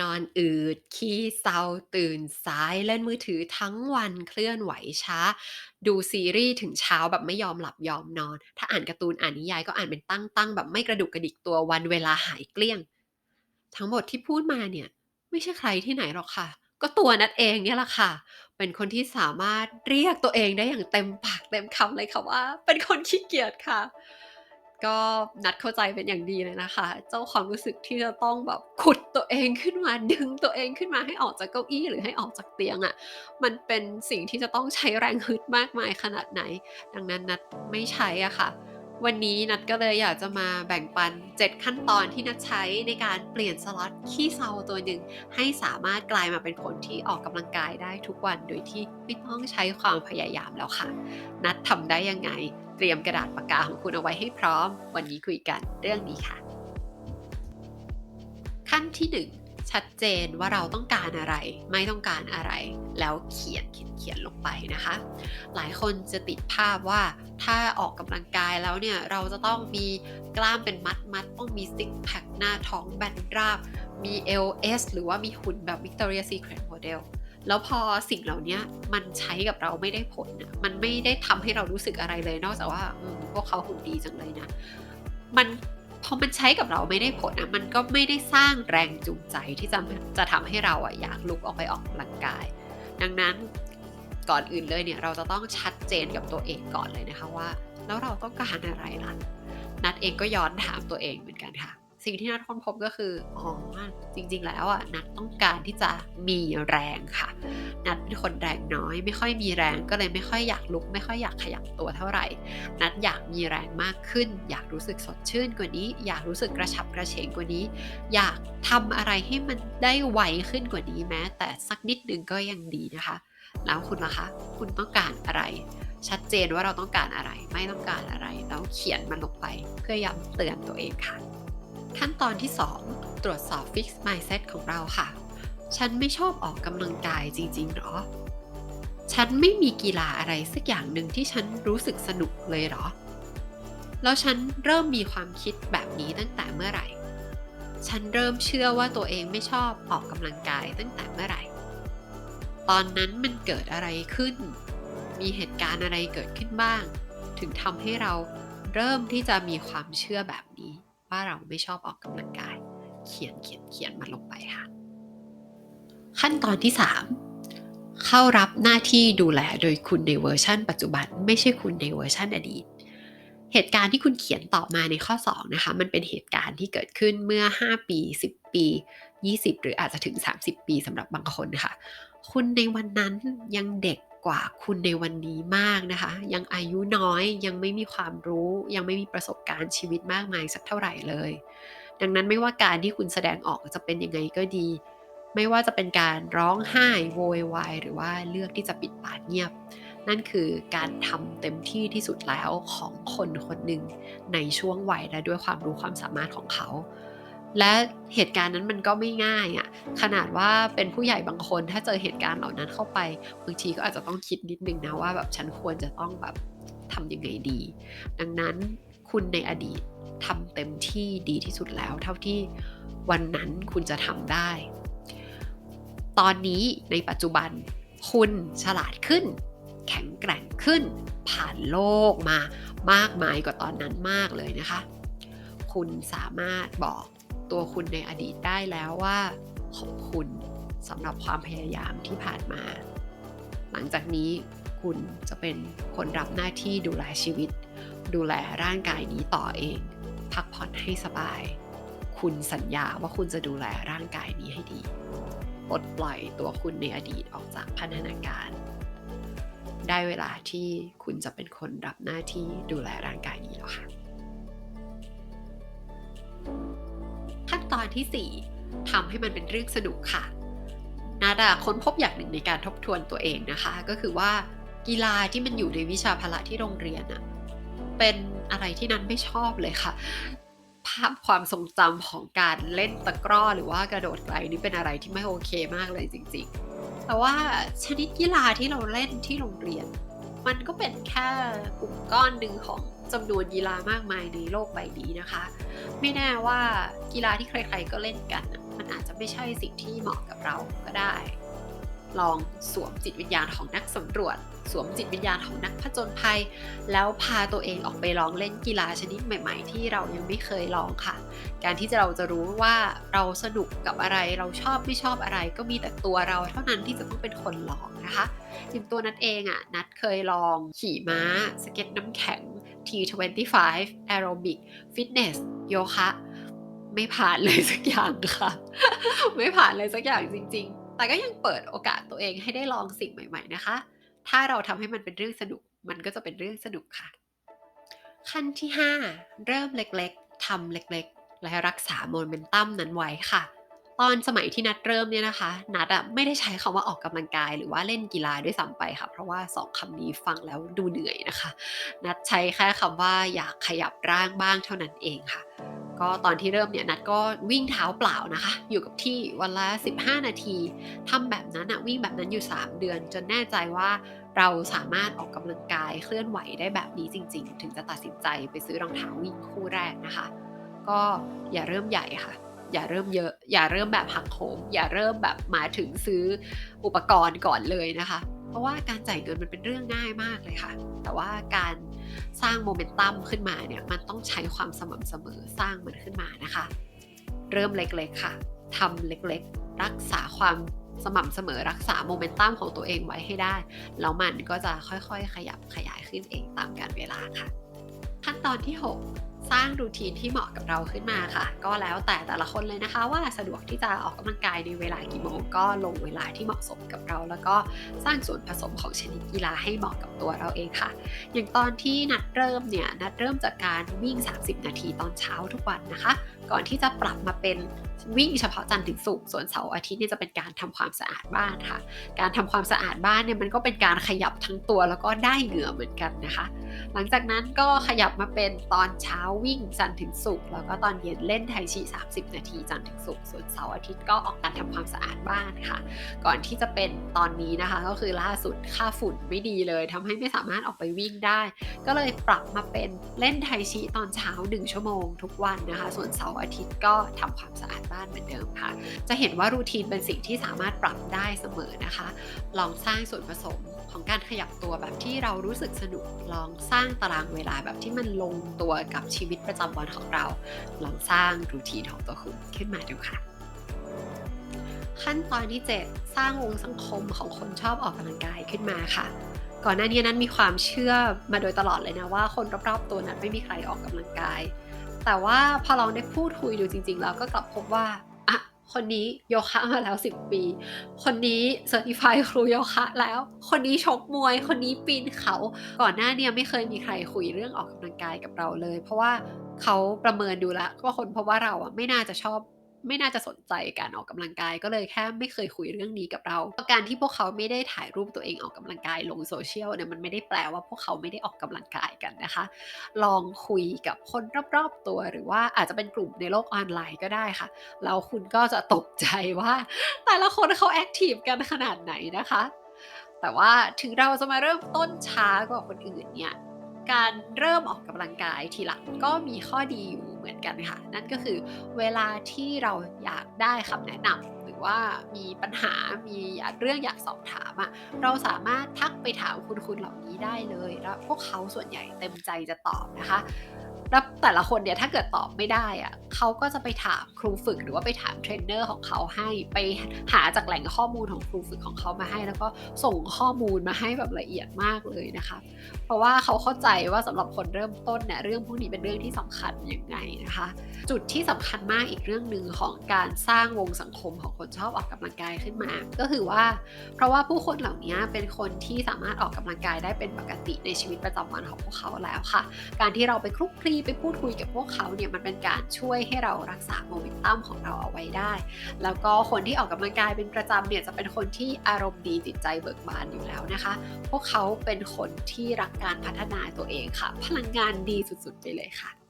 นอนอืด ขี้เศร้า ตื่นสาย เล่นมือถือทั้งวันเคลื่อนไหวช้า ดูซีรีส์ถึงเช้าแบบไม่ยอมหลับยอมนอน ถ้าอ่านการ์ตูนอ่านนิยายก็อ่านเป็นตั้งๆ แบบไม่กระดุกกระดิกตัววันเวลาหายเกลี้ยง ทั้งหมดที่พูดมาเนี่ย ไม่ใช่ใครที่ไหนหรอกค่ะ ก็ตัวนัทเองเนี่ยแหละค่ะ เป็นคนที่สามารถเรียกตัวเองได้อย่างเต็มปากเต็มคำเลยค่ะว่า เป็นคนขี้เกียจค่ะ ก็นัดเข้าใจเป็นอย่างดีเลยนะคะ เจ้าความรู้สึกที่จะต้องแบบขุดตัวเองขึ้นมาดึงตัวเองขึ้นมาให้ออกจากเก้าอี้หรือให้ออกจากเตียงอะมันเป็นสิ่งที่จะต้องใช้แรงฮึดมากมายขนาดไหน ดังนั้นนัดไม่ใช้อะค่ะ วันนี้นัทก็เลยอยากจะมาแบ่งปัน 7 ขั้นตอนที่นัทใช้ในการเปลี่ยนสล็อตขี้เซาตัวหนึ่งให้สามารถกลายมาเป็นคนที่ออกกำลังกายได้ทุกวันโดยที่ไม่ต้องใช้ความพยายามแล้วค่ะ นัททำได้ยังไง เตรียมกระดาษปากกาของคุณเอาไว้ให้พร้อม วันนี้คุยกันเรื่องนี้ค่ะ ขั้นที่ 1 ชัดเจนว่าเราต้องการอะไร ไม่ต้องการอะไร แล้วเขียนเขียนๆลงไปนะคะ หลายคนจะติดภาพว่าถ้าออกกำลังกายแล้วเนี่ยเราจะต้องมีกล้ามเป็นมัดๆต้องมีซิกแพคหน้าท้องแบนราบ มีเอวเอสหรือว่ามีหุ่นแบบ Victoria Secret Model แล้วพอสิ่งเหล่านี้มันใช้กับเราไม่ได้ผลนะมันไม่ได้ทำให้เรารู้สึกอะไรเลย นอกจากว่าพวกเขาหุ่นดีจังเลยนะ มัน พอมันใช้กับเราไม่ได้ผลนะมันก็ไม่ได้สร้างแรงจูงใจที่จะจะทำให้เราอะอยากลุกออกไปออกกำลังกาย ดังนั้นก่อนอื่นเลยเนี่ยเราจะต้องชัดเจนกับตัวเองก่อนเลยนะคะว่า แล้วเราต้องการอะไรล่ะนัดเองก็ย้อนถามตัวเองเหมือนกันค่ะ สิ่งที่นัทค้นพบก็คืออ๋อจริง ๆ แล้วอะนัทต้องการที่จะมีแรงค่ะ นัทเป็นคนแรงน้อย ไม่ค่อยมีแรงก็เลยไม่ค่อยอยากลุก ไม่ค่อยอยากขยับตัวเท่าไหร่ นัทอยากมีแรงมากขึ้น อยากรู้สึกสดชื่นกว่านี้ อยากรู้สึกกระฉับกระเฉงกว่านี้ อยากทำอะไรให้มันได้ไวขึ้นกว่านี้แม้ แต่สักนิดนึงก็ยังดีนะคะ แล้วคุณล่ะคะคุณต้องการอะไรชัดเจนว่าเราต้องการอะไรไม่ต้องการอะไร แล้วเขียนมันลงไป เพื่อย้ำเตือนตัวเองค่ะ ขั้นตอนที่ 2 ตรวจสอบ Fix Mindset ของเราค่ะ ฉันไม่ชอบออกกำลังกายจริงๆหรอ ฉันไม่มีกีฬาอะไรสักอย่างหนึ่งที่ฉันรู้สึกสนุกเลยหรอ แล้วฉันเริ่มมีความคิดแบบนี้ตั้งแต่เมื่อไหร่ ฉันเริ่มเชื่อว่าตัวเองไม่ชอบออกกำลังกายตั้งแต่เมื่อไหร่ ตอนนั้นมันเกิดอะไรขึ้น มีเหตุการณ์อะไรเกิดขึ้นบ้าง ถึงทำให้เราเริ่มที่จะมีความเชื่อแบบนี้ ว่าเราไม่ชอบออกกำลังกาย เขียนเขียนเขียนมันลงไปค่ะ ขั้นตอนที่ 3 เข้ารับหน้าที่ดูแลโดยคุณในเวอร์ชันปัจจุบันไม่ใช่คุณในเวอร์ชันอดีต เหตุการณ์ที่คุณเขียนต่อมาในข้อ 2 นะคะ มันเป็นเหตุการณ์ที่เกิดขึ้นเมื่อ 5 ปี 10 ปี 20 หรืออาจจะถึง 30 ปีสำหรับบางคนค่ะคุณในวันนั้นยังเด็ก กว่าคุณในวันนี้มากนะคะ ยังอายุน้อยยังไม่มีความรู้ ยังไม่มีประสบการณ์ชีวิตมากมายสักเท่าไหร่เลย ดังนั้นไม่ว่าการที่คุณแสดงออกจะเป็นยังไงก็ดี ไม่ว่าจะเป็นการร้องไห้โวยวายหรือว่าเลือกที่จะปิดปากเงียบ นั่นคือการทำเต็มที่ที่สุดแล้วของคนคนหนึ่งในช่วงวัยและด้วยความรู้ความสามารถของเขา และเหตุการณ์นั้นมันก็ไม่ง่ายอะขนาดว่าเป็นผู้ใหญ่บางคน ถ้าเจอเหตุการณ์เหล่านั้นเข้าไปบางทีก็อาจจะต้องคิดนิดนึงนะว่าแบบฉันควรจะต้องแบบทำยังไงดี ดังนั้นคุณในอดีตทำเต็มที่ดีที่สุดแล้ว เท่าที่วันนั้นคุณจะทำได้ ตอนนี้ในปัจจุบันคุณฉลาดขึ้น แข็งแกร่งขึ้น ผ่านโลกมามากมายกว่าตอนนั้นมากเลยนะคะ คุณสามารถบอก ตัวคุณในอดีตได้แล้วว่า ขอบคุณสำหรับความพยายามที่ผ่านมา หลังจากนี้คุณจะเป็นคนรับหน้าที่ดูแลชีวิต ดูแลร่างกายนี้ต่อเอง พักผ่อนให้สบาย คุณสัญญาว่าคุณจะดูแลร่างกายนี้ให้ดีปลดปล่อยตัวคุณในอดีตออกจากพันธนาการ ได้เวลาที่คุณจะเป็นคนรับหน้าที่ดูแลร่างกายนี้แล้วค่ะ ขั้นตอนที่ 4ทำให้มันเป็นเรื่องสนุกค่ะนาดาค้นพบอย่างหนึ่งในการทบทวนตัวเองนะคะ ก็คือว่ากีฬาที่มันอยู่ในวิชาพละที่โรงเรียนอะเป็นอะไรที่นันไม่ชอบเลยค่ะ ภาพความทรงจำของการเล่นตะกร้อหรือว่ากระโดดไกลนี่เป็นอะไรที่ไม่โอเคมากเลยจริง ๆ แต่ว่าชนิดกีฬาที่เราเล่นที่โรงเรียน มันก็เป็นแค่กลุ่มก้อนหนึ่งของ จำนวนกีฬามากมายในโลกใบนี้นะคะ ไม่แน่ว่ากีฬาที่ใครๆก็เล่นกัน มันอาจจะไม่ใช่สิ่งที่เหมาะกับเราก็ได้ ลองสวมจิตวิญญาณของนักสำรวจ สวมจิตวิญญาณของนักผจญภัย แล้วพาตัวเองออกไปลองเล่นกีฬาชนิดใหม่ ๆ ที่เรายังไม่เคยลองค่ะ การที่เราจะรู้ว่าเราสนุกกับอะไรเราชอบไม่ชอบอะไร ก็มีแต่ตัวเราเท่านั้นที่จะต้องเป็นคนลองนะคะอย่างตัวนัดเองอะ่ะนัดเคยลองขี่ม้า สเก็ตน้ำแข็ง T25 Aerobic Fitness โยคะไม่ผ่านเลยสักอย่างค่ะ ไม่ผ่านเลยสักอย่างจริง ๆ แต่ก็ยังเปิดโอกาสตัวเองให้ได้ลองสิ่งใหม่ ๆ นะคะ ถ้าเราทำให้มันเป็นเรื่องสนุก มันก็จะเป็นเรื่องสนุกค่ะ ขั้นที่ 5 เริ่มเล็กๆทำเล็กๆ และรักษาโมเมนตัมนั้นไว้ค่ะ ตอนสมัยที่นัดเริ่มเนี่ยนะคะ นัดอะไม่ได้ใช้คำว่าออกกำลังกายหรือว่าเล่นกีฬาด้วยซ้ำไปค่ะ เพราะว่าสองคำนี้ฟังแล้วดูเหนื่อยนะคะ นัดใช้แค่คำว่าอยากขยับร่างบ้างเท่านั้นเองค่ะ ก็ตอนที่เริ่มเนี่ยนัดก็วิ่งเท้าเปล่านะคะ อยู่กับที่วันละ 15 นาทีทำแบบนั้นอะวิ่งแบบนั้นอยู่ 3 เดือน จนแน่ใจว่าเราสามารถออกกำลังกายเคลื่อนไหวได้แบบนี้จริง ๆ ถึงจะตัดสินใจไปซื้อรองเท้าวิ่งคู่แรกนะคะ ก็อย่าเริ่มใหญ่ค่ะ อย่าเริ่มเยอะ อย่าเริ่มแบบหักโหมอย่าเริ่มแบบมาถึงซื้ออุปกรณ์ก่อนเลยนะคะ เพราะว่าการจ่ายเงินมันเป็นเรื่องง่ายมากเลยค่ะ แต่ว่าการสร้างโมเมนตัมขึ้นมาเนี่ยมันต้องใช้ความสม่ำเสมอสร้างมันขึ้นมานะคะ เริ่มเล็กๆค่ะทำเล็กๆ รักษาความสม่ำเสมอรักษาโมเมนตัมของตัวเองไว้ให้ได้ แล้วมันก็จะค่อยๆ ขยับขยายขึ้นเองตามกาลเวลาค่ะ ขั้นตอนที่ 6 สร้างรูทีนที่เหมาะกับเราขึ้นมาค่ะ ก็แล้วแต่แต่ละคนเลยนะคะ ว่าสะดวกที่จะออกกำลังกายในเวลากี่โมงก็ลงเวลาที่เหมาะสมกับเรา แล้วก็สร้างส่วนผสมของชนิดกีฬาให้เหมาะกับตัวเราเองค่ะ อย่างตอนที่นัดเริ่มเนี่ยนัดเริ่มจากการวิ่ง 30 นาทีตอนเช้าทุกวันนะคะก่อนที่จะปรับมาเป็นวิ่งเฉพาะจันทร์ถึงศุกร์ส่วนเสาร์อาทิตย์เนี่ยจะเป็นการทำความสะอาดบ้านค่ะ การทำความสะอาดบ้านเนี่ยมันก็เป็นการขยับทั้งตัวแล้วก็ได้เหงื่อเหมือนกันนะคะ หลังจากนั้นก็ขยับมาเป็นตอนเช้าวิ่งจันทร์ถึงศุกร์แล้วก็ตอนเย็นเล่นไทชี 30 นาทีจันทร์ถึงศุกร์ส่วนเสาร์อาทิตย์ก็ออกการทำความสะอาดบ้านค่ะ ก่อนที่จะเป็นตอนนี้นะคะ ก็คือล่าสุดค่าฝุ่นไม่ดีเลยทำให้ไม่สามารถออกไปวิ่งได้ ก็เลยปรับมาเป็นเล่นไทชีตอนเช้า 1 ชั่วโมงทุกวันนะคะ ส่วนเสาร์อาทิตย์ก็ทำความสะอาดบ้านเหมือนเดิมค่ะ จะเห็นว่ารูทีนเป็นสิ่งที่สามารถปรับได้เสมอนะคะ ลองสร้างส่วนผสมของการขยับตัวแบบที่เรารู้สึกสนุก ลองสร้างตารางเวลาแบบที่มันลงตัวกับชีวิตประจำวันของเรา ลองสร้างรูทีนของตัวคุณขึ้นมาดูค่ะขั้นตอนที่ 7 สร้างวงสังคมของคนชอบออกกำลังกายขึ้นมาค่ะ ก่อนหน้านี้นั้นมีความเชื่อมาโดยตลอดเลยนะว่าคนรอบๆตัวนั้นไม่มีใครออกกำลังกาย แต่ว่าพอลองได้พูดคุยดูจริง ๆ แล้วก็กลับพบว่าอะคนนี้โยคะมาแล้ว 10 ปี คนนี้เซอร์ติฟายครูโยคะแล้ว คนนี้ชกมวย คนนี้ปีนเขา ก่อนหน้าเนี่ยไม่เคยมีใครคุยเรื่องออกกำลังกายกับเราเลย เพราะว่าเขาประเมินดูแล้วว่าคนเพราะว่าเราอะไม่น่าจะชอบ ไม่น่าจะสนใจการออกกำลังกายก็เลยแค่ไม่เคยคุยเรื่องนี้กับเราการที่พวกเขาไม่ได้ถ่ายรูปตัวเองออกกำลังกายลงโซเชียลเนี่ยมันไม่ได้แปลว่าพวกเขาไม่ได้ออกกำลังกายกันนะคะ ลองคุยกับคนรอบๆตัว หรือว่าอาจจะเป็นกลุ่มในโลกออนไลน์ก็ได้ค่ะแล้วคุณก็จะตกใจว่า แต่ละคนเขาแอคทีฟกันขนาดไหนนะคะ แต่ว่าถึงเราจะมาเริ่มต้นช้ากว่าคนอื่นเนี่ยการเริ่มออกกำลังกายทีหลังก็มีข้อดีอยู่ เหมือนกันค่ะ นั่นก็คือเวลาที่เราอยากได้คำแนะนำหรือว่ามีปัญหามีเรื่องอยากสอบถามอะเราสามารถทักไปถามคุณคุณเหล่านี้ได้เลย แล้วพวกเขาส่วนใหญ่เต็มใจจะตอบนะคะ แล้วแต่ละคนเนี่ยถ้าเกิดตอบไม่ได้อะเขาก็จะไปถามครูฝึกหรือว่าไปถามเทรนเนอร์ของเขาให้ไปหาจากแหล่งข้อมูลของครูฝึกของเขามาให้ แล้วก็ส่งข้อมูลมาให้แบบละเอียดมากเลยนะคะ เพราะว่าเขาเข้าใจว่าสำหรับคนเริ่มต้นเนี่ยเรื่องพวกนี้เป็นเรื่องที่สำคัญยังไงนะคะ จุดที่สำคัญมากอีกเรื่องหนึ่งของการสร้างวงสังคมของคนชอบออกกำลังกายขึ้นมา ก็คือว่า เพราะว่าผู้คนเหล่านี้เป็นคนที่สามารถออกกำลังกายได้เป็นปกติในชีวิตประจำวันของพวกเขาแล้วค่ะ การที่เราไปคลุกคลีไปพูดคุยกับพวกเขาเนี่ยมันเป็นการช่วยให้เรารักษาโมเมนตัมของเราเอาไว้ได้ แล้วก็คนที่ออกกำลังกายเป็นประจำเนี่ยจะเป็นคนที่อารมณ์ดีจิตใจเบิกบานอยู่แล้วนะคะ พวกเขาเป็นคนที่รักการพัฒนาตัวเองค่ะ พลังงานดีสุดๆไปเลยค่ะ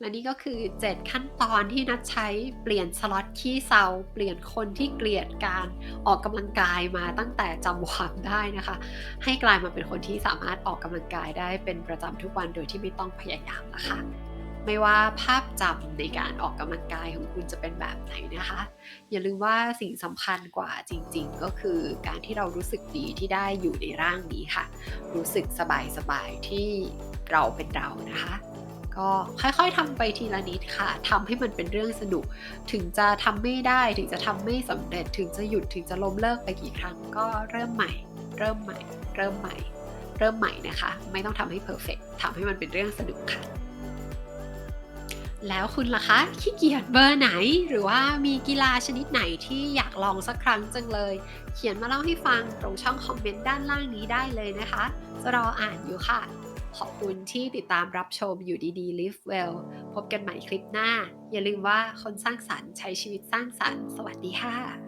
และนี่ก็คือ 7 ขั้นตอนที่นัดใช้เปลี่ยนสล็อตขี้เซาเปลี่ยนคนที่เกลียดการออกกำลังกายมาตั้งแต่จำความได้นะคะ ให้กลายมาเป็นคนที่สามารถออกกำลังกายได้เป็นประจำทุกวันโดยที่ไม่ต้องพยายามนะคะไม่ว่าภาพจำในการออกกำลังกายของคุณจะเป็นแบบไหนนะคะ อย่าลืมว่าสิ่งสำคัญกว่าจริงๆ ก็คือการที่เรารู้สึกดีที่ได้อยู่ในร่างนี้ค่ะ รู้สึกสบายๆที่เราเป็นเรานะคะ ก็ค่อยๆทำไปทีละนิดค่ะทำให้มันเป็นเรื่องสนุก ถึงจะทำไม่ได้ ถึงจะทำไม่สำเร็จ ถึงจะหยุด ถึงจะล้มเลิกไปกี่ครั้ง ก็เริ่มใหม่ เริ่มใหม่ เริ่มใหม่ เริ่มใหม่นะคะ ไม่ต้องทำให้เพอร์เฟกทำให้มันเป็นเรื่องสนุกค่ะ แล้วคุณล่ะคะ ขี้เกียจเบอร์ไหน หรือว่ามีกีฬาชนิดไหนที่อยากลองสักครั้งจังเลย เขียนมาเล่าให้ฟังตรงช่องคอมเมนต์ด้านล่างนี้ได้เลยนะคะ จะรออ่านอยู่ค่ะ ขอบคุณที่ติดตามรับชมอยู่ดีๆ Live Well พบกันใหม่คลิปหน้า อย่าลืมว่าคนสร้างสรรค์ใช้ชีวิตสร้างสรรค์ สวัสดีค่ะ